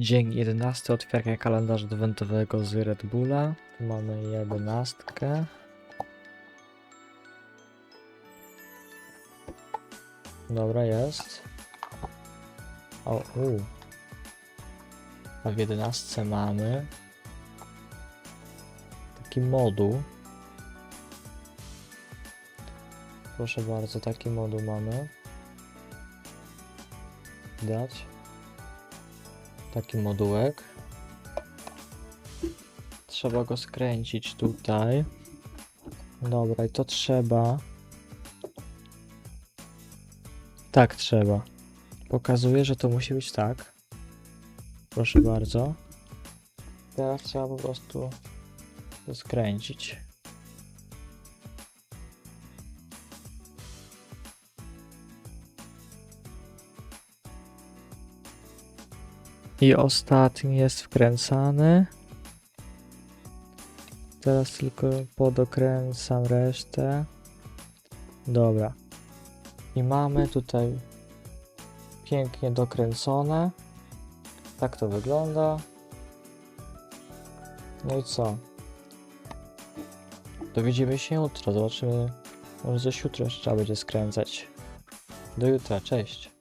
Dzień 11. Otwieranie kalendarza adwentowego z Red Bulla. Tu mamy jedenastkę. Dobra, jest. O, u. A w jedenastce mamy taki moduł. Proszę bardzo, taki moduł mamy. Dać. Taki modułek. Trzeba go skręcić tutaj. Dobra, i to trzeba. Tak trzeba. Pokazuje, że to musi być tak. Proszę bardzo. Teraz trzeba po prostu to skręcić. I ostatni jest wkręcany. Teraz tylko podokręcam resztę. Dobra. I mamy tutaj pięknie dokręcone. Tak to wygląda. No i co? To widzimy się jutro. Zobaczymy. Może coś jutro jeszcze trzeba będzie skręcać. Do jutra. Cześć.